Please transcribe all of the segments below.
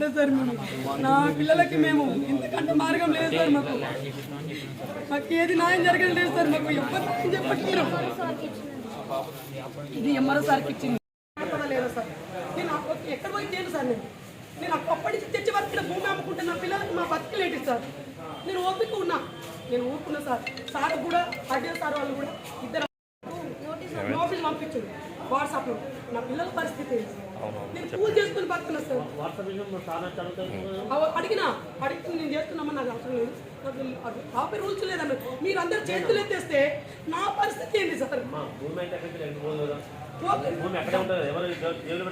అంటే సార్ మేము నా పిల్లలకి మేము ఎందుకంటే మార్గం లేదు సార్ మాకు. మాకు ఏది న్యాయం జరగడం లేదు సార్ మాకు ఎవరు న్యాయం చెప్పట్లేరు ఇది ఎంఆర్ఓ సార్కి ఇచ్చింది. సార్. నేను ఎక్కడ పోయి చేయను సార్ నేను. నేను అప్పటి నుంచి తెచ్చి బతికిన భూమి అమ్ముకుంటే నా పిల్లలకి మా బతికలేటి సార్? నేను ఓపిక ఉన్నా. నేను ఊరుకున్నా సార్. సార్ కూడా అడ్డే సార్ వాళ్ళు కూడా ఇద్దరు నోటీస్ పంపించారు వాట్సాప్లో. నా పిల్లల పరిస్థితి ఏంటి? నేను పూజ చేసుకుని బతుకున్నా సార్ అవ- అడిగినా అడిగి నేను చేస్తున్నామని నాకు అవసరం లేదు. నాకు ఆపే రూల్స్ లేదన్న మీరు? అందరు చేతులు ఎత్తేస్తే నా పరిస్థితి ఏంటి సార్.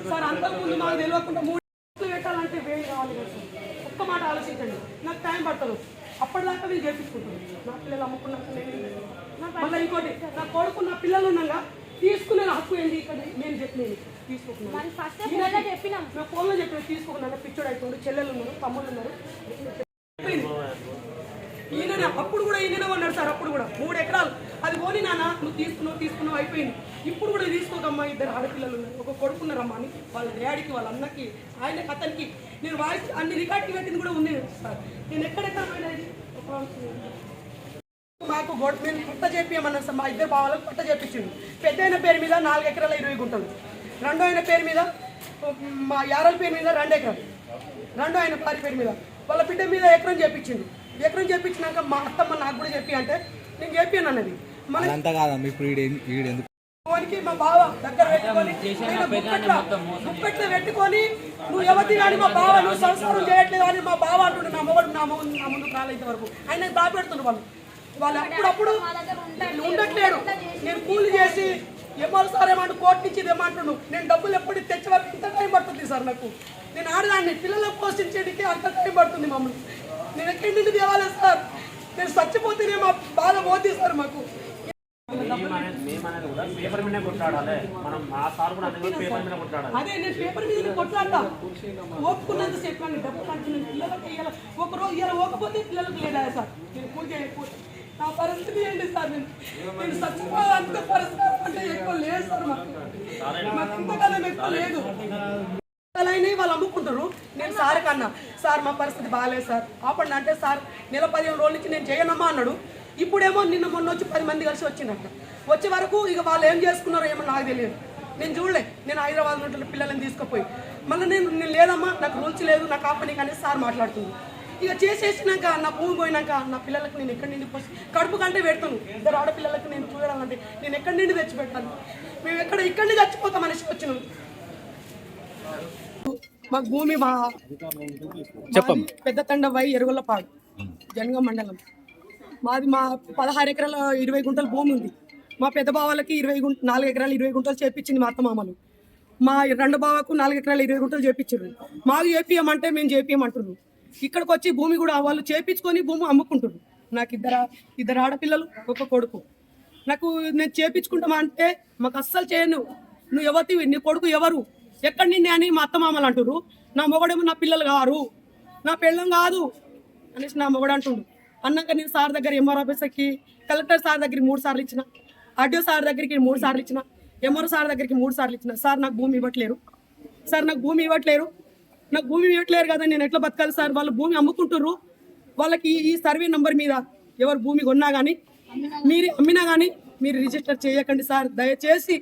సార్ అంతకుముందు మాకు తెలియకుండా మూడు పెట్టాలంటే వేలు కావాలి కదా సార్. ఒక్క మాట ఆలోచించండి. నాకు టైం పడతాను అప్పటిదాకా నేను చేపించుకుంటాను నా పిల్లలు అమ్ముకున్నాక నేను మళ్ళీ ఇంకోటి నా కొడుకు నా పిల్లలు ఉన్నాగా తీసుకునే హక్కు ఏంటి ఇక్కడ? నేను చెప్పినది తీసుకుంటున్నాను ఫోన్లో చెప్పినాం. నా ఫోన్లో చెప్పిన తీసుకున్నాను. పిచ్చోడు అవుతుంది చెల్లెలు ఉన్నారు తమ్ముళ్ళు ఉన్నారు. ఈయన అప్పుడు కూడా ఈయననే ఉన్నాడు సార్ అప్పుడు కూడా. మూడు ఎకరాలు. అది పోని నాన్న నువ్వు తీసుకున్నావు తీసుకున్నావు అయిపోయింది. ఇప్పుడు కూడా తీసుకోకమ్మా ఇద్దరు ఆడపిల్లలు ఉన్నారు. ఒక కొడుకున్నారమ్మా అని. వాళ్ళ డాడీకి వాళ్ళ అన్నకి ఆయన అతనికి. నేను వాయిస్ అన్ని రికార్డింగ్ పెట్టింది కూడా ఉంది సార్. నేను ఎక్కడెక్కడ పోయినా మాకు గోడ పట్ట చేపియమన్నారు సార్. మా ఇద్దరు బావాలకు పట్ట చేపించిండు. పెద్ద ఆయన పేరు మీద నాలుగు ఎకరాల ఇరవై గుంటలు. రెండో ఆయన పేరు మీద మా యారల పేరు మీద రెండు ఎకరాలు. రెండో ఆయన భార్య పేరు మీద. వాళ్ళ బిడ్డ మీద ఎకరం చేపించిండు. ఎకరం చేపించినాక మా అత్తమ్మ నాకు కూడా చెప్పి అంటే నేను చెప్పాను అన్నది. మన మా బావ దగ్గర పెట్టుకొని నేను పెట్టుకొని నువ్వు ఎవరిది కానీ మా బావ నువ్వు సంసారం చేయట్లేదు అని మా బావ అంటుండే. నా మొగడు నా మొగడు నా ముందు రాలేదు వరకు ఆయన దాపెడుతుండ్రు వాళ్ళు. వాళ్ళు అప్పుడప్పుడు ఉండట్లేడు నేను కూలి చేసి ఏమో సార్ ఏమంటు కోర్టు నుంచి ఇది ఏమంటున్నాడు. నేను డబ్బులు ఎప్పుడు తెచ్చే వరకు ఇంత టైం పడుతుంది సార్ నాకు. నేను ఆడదాన్ని పిల్లలకు పోషించేటికి అంత టైం పడుతుంది మమ్మల్ని. నేను ఎక్కడి నుండి తేవాలి సార్? నేను చచ్చిపోతేనే మా బాధ పోతుంది సార్ మాకు. పేపర్ మీద కొట్లాడాలి మనం సార్ కూడా పేపర్ మీద కొట్లాడాలి అదే నేను పేపర్ మీద కొట్లాడతా? ఒప్పుకున్నంత సేపు డబ్బులు అంటే నేను ఒక రోజు ఇలా ఓకపోతే పిల్లలకు లేదా సార్ నేను పూజ చేయకపోతే నా పరిస్థితి ఏంటి సార్? నేను నేను చచ్చిపోవాలంత పరిస్థితి అంటే ఎక్కువ లేదు సార్ మాకు. మాకు ఇంతకాలం ఎక్కువ లేదు. వాళ్ళు అమ్ముకుంటారు. నేను సార్ కన్నా సార్ మా పరిస్థితి బాగాలేదు సార్. ఆపండి అంటే సార్ నెల పదిహేను రోజుల నుంచి నేను చేయనమ్మా అన్నాడు. ఇప్పుడేమో నిన్న మొన్న వచ్చి పది మంది కలిసి వచ్చిందట. వచ్చే వరకు ఇక వాళ్ళు ఏం చేసుకున్నారో ఏమో నాకు తెలియదు. నేను చూడలే. నేను హైదరాబాద్ నుండి పిల్లల్ని తీసుకుపోయి. మళ్ళీ నేను నేను లేదమ్మా నాకు రూల్స్ లేదు నా కంపెనీ కానీ సార్ మాట్లాడుతుంది. ఇక చేసేసినాక నా భూమి పోయినాక నా పిల్లలకు నేను ఎక్కడి నుండి పోసి కడుపు కంటే పెడతాను. ఇద్దరు ఆడపిల్లలకు నేను చూడడం అంటే నేను ఎక్కడి నుండి తెచ్చి పెట్టాను మేము ఎక్కడ ఇక్కడి నుంచి చచ్చిపోతాం మనిషి వచ్చినాం. మాకు భూమి మా. మాది పెద్ద తండ వై ఎరుగులపాడు జనగం మండలం. మాది మా పదహారు ఎకరాల ఇరవై గుంటల భూమి ఉంది. మా పెద్ద బావాలకి ఇరవై గుంట నాలుగు ఎకరాలు ఇరవై గుంటలు చేపించింది మా అత్తమామలు. మా రెండు బావకు నాలుగు ఎకరాలు ఇరవై గుంటలు చేపించారు. మాకు చేపియమంటే మేము చేపియమంటున్నారు ఇక్కడికి వచ్చి భూమి కూడా వాళ్ళు చేపించుకొని భూమి అమ్ముకుంటున్నారు. నాకు ఇద్దరు ఇద్దరు ఆడపిల్లలు ఒక కొడుకు. నాకు నేను చేపించుకుంటామా అంటే మాకు అస్సలు చేయను. నువ్వు ఎవరివి నీ కొడుకు ఎవరు? ఎక్కడి నిన్నే అని మా అత్తమామలు అంటురు నా మొగడేమో నా పిల్లలు కారు. నా పెళ్ళం కాదు అనేసి నా మొగడు అంటుండు. అన్నాక నేను సార్ దగ్గర ఎంఆర్ ఆఫీసర్కి కలెక్టర్ సార్ దగ్గరికి మూడు సార్లు ఇచ్చిన. ఆర్డీఓ సార్ దగ్గరికి మూడు సార్లు ఇచ్చిన. ఎంఆర్ సార్ దగ్గరికి మూడు సార్లు ఇచ్చిన. సార్ నాకు భూమి ఇవ్వట్లేరు. సార్ నాకు భూమి ఇవ్వట్లేరు. నాకు భూమి ఇవ్వట్లేరు కదా నేను ఎట్లా బతకాలి సార్? వాళ్ళు భూమి అమ్ముకుంటున్నారు వాళ్ళకి ఈ సర్వే నంబర్ మీద ఎవరు భూమి కొన్నా కానీ మీరు అమ్మినా కానీ మీరు రిజిస్టర్ చేయకండి సార్. దయచేసి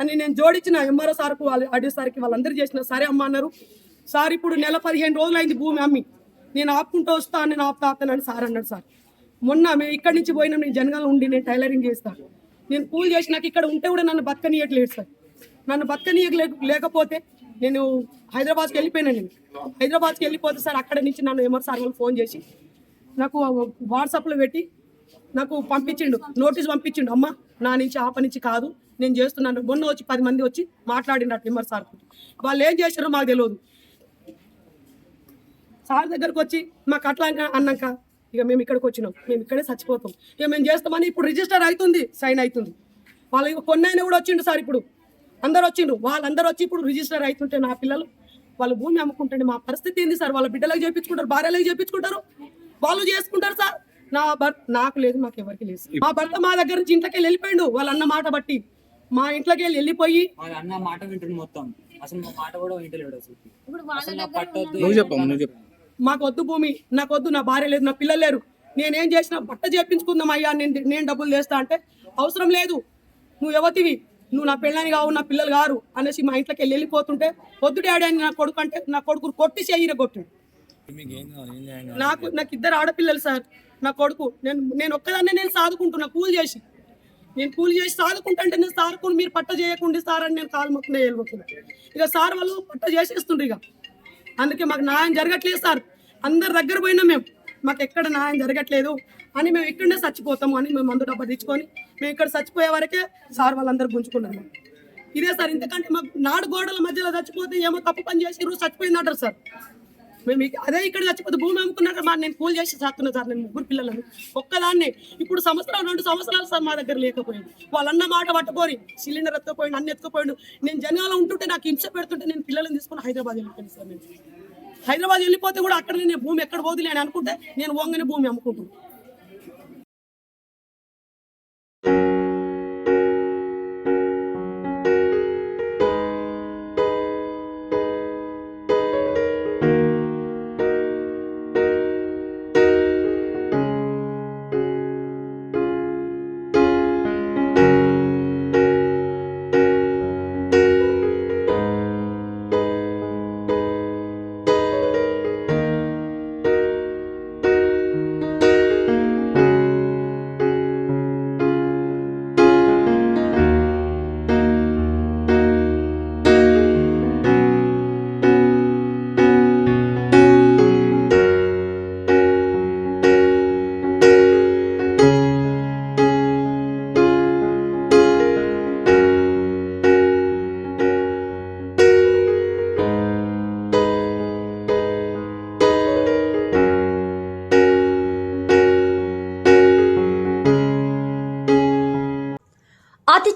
అని నేను జోడించిన ఎంఆర్ఓ సార్కు వాళ్ళు ఆడియో సార్కి వాళ్ళందరూ చేసిన సరే అమ్మ అన్నారు. సార్ ఇప్పుడు నెల పదిహేను రోజులు అయింది భూమి అమ్మి. నేను ఆపుకుంటూ వస్తా నేను ఆపుతా ఆపుతానని సార్ అన్నాడు సార్. మొన్న మేము ఇక్కడి నుంచి పోయినా నేను జనగాలు ఉండి నేను టైలరింగ్ చేస్తాను నేను కూల్ చేసి నాకు ఇక్కడ ఉంటే కూడా నన్ను బతకనీయట్లేదు సార్. నన్ను బతకనీయలే లేకపోతే నేను హైదరాబాద్కి వెళ్ళిపోయినా నేను. హైదరాబాద్కి వెళ్ళిపోతే సార్ అక్కడ నుంచి నన్ను ఎమర్ సార్ వాళ్ళు ఫోన్ చేసి నాకు వాట్సాప్లో పెట్టి నాకు పంపించిండు నోటీస్ పంపించిండు అమ్మ నా నుంచి ఆ పని నుంచి కాదు నేను చేస్తున్నాను. మొన్న వచ్చి పది మంది వచ్చి మాట్లాడినట్టు ఎమర్ సార్. వాళ్ళు ఏం చేశారో మాకు తెలియదు. సార్ దగ్గరకు వచ్చి మాకు అట్లా అన్నాక- అన్నాక ఇక మేము ఇక్కడికి వచ్చినాం. మేము ఇక్కడే చచ్చిపోతాం. ఇక మేము చేస్తామని ఇప్పుడు రిజిస్టర్ అవుతుంది సైన్ అవుతుంది. వాళ్ళు ఇక కొన్ని అయినా కూడా వచ్చిండు సార్ ఇప్పుడు. అందరు వచ్చిండ్రు వాళ్ళందరూ వచ్చి ఇప్పుడు రిజిస్టర్ అవుతుంటే నా పిల్లలు వాళ్ళ భూమి అమ్ముకుంటే మా పరిస్థితి ఏంది సార్? వాళ్ళ బిడ్డలకు చేపించుకుంటారు భార్యలకు చేపించుకుంటారు? వాళ్ళు చేసుకుంటారు సార్. నా భర్త నాకు లేదు మాకు ఎవరికి లేదు మా భర్త మా దగ్గర నుంచి ఇంట్లోకి వెళ్ళి వెళ్ళిపోయిండు. వాళ్ళ అన్న మాట బట్టి మా ఇంట్లోకి వెళ్ళి వెళ్ళిపోయి వాళ్ళ అన్న మాట వింటుంది మొత్తం. అసలు మా మాట కూడా వింటలేడు అసలు. ఇప్పుడు వాళ్ళ అసలు నా దగ్గర పట్టొద్దు నువ్వు చెప్పమ్మా నువ్వు చెప్పు. మాకు వద్దు భూమి నాకు వద్దు నా భార్య లేదు నా పిల్లలు లేరు. నేనేం చేసినా బట్ట చేపించుకుందాం అయ్యా నేను నేను డబ్బులు చేస్తా అంటే అవసరం లేదు. నువ్వు ఎవతివి? నువ్వు నా పెళ్ళని కావు నా పిల్లలు కారు అనేసి మా ఇంట్లోకి వెళ్ళి వెళ్ళిపోతుంటే వద్దు డాడీ అని నా కొడుకు అంటే నా కొడుకు కొట్టి చెయ్యిర కొట్టాడు నాకు నాకు ఇద్దరు ఆడపిల్లలు సార్. నా కొడుకు నేను నేను ఒక్కదాన్నే నేను సాదుకుంటున్నా కూలి చేసి. నేను కూలి చేసి సాదుకుంటుంటే నేను సారుకుని మీరు పట్ట చేయకుండా సార్ అని నేను కాలు మొక్కునే వెళ్ళిపోతున్నా ఇక సార్ వాళ్ళు పట్ట చేసేస్తుండ్రు ఇక. అందుకే మాకు న్యాయం జరగట్లేదు సార్. అందరి దగ్గర పోయినా మేము. మాకు ఎక్కడ న్యాయం జరగట్లేదు. అని మేము ఇక్కడనే చచ్చిపోతాము అని మేము మందు డబ్బా తెచ్చుకొని మేము ఇక్కడ చచ్చిపోయే వరకే సార్ వాళ్ళందరూ గుంజుకున్నారు. ఇదే సార్ ఇంతకంటే మాకు నాడు గోడల మధ్యలో చచ్చిపోతే ఏమో తప్పు పని చేసి రోజు చచ్చిపోయిందంటారు సార్. మేము అదే ఇక్కడ చచ్చిపోతే భూమి అమ్ముకున్నాక మా నేను కూల్ చేసి చేస్తున్నా సార్ నేను ముగ్గురు పిల్లలను. ఒక్కదాన్ని. ఇప్పుడు సంవత్సరాలు రెండు సంవత్సరాలు సార్ మా దగ్గర లేకపోయింది. వాళ్ళన్న మాట పట్టుకొని సిలిండర్ ఎత్తుకుపోయిండు అన్ని ఎత్తుకుపోయిండు. నేను జనాలు ఉంటుంటే నాకు హింస పెడుతుంటే నేను పిల్లలను తీసుకొని హైదరాబాద్ వెళ్ళిపోయాను సార్ నేను. హైదరాబాద్ వెళ్ళిపోతే కూడా అక్కడ నేను భూమి ఎక్కడ పోదులే అని అనుకుంటే నేను వంగని భూమి అమ్ముకుంటున్నాను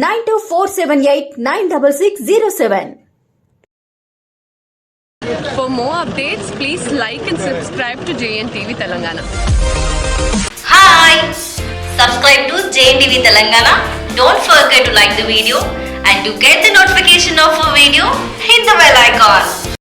Nine two four seven eight nine double six zero seven For more updates, please like and subscribe to JNTV Telangana. Hi! Subscribe to JNTV Telangana. Don't forget to like the video and to get the notification of a video, hit the bell icon.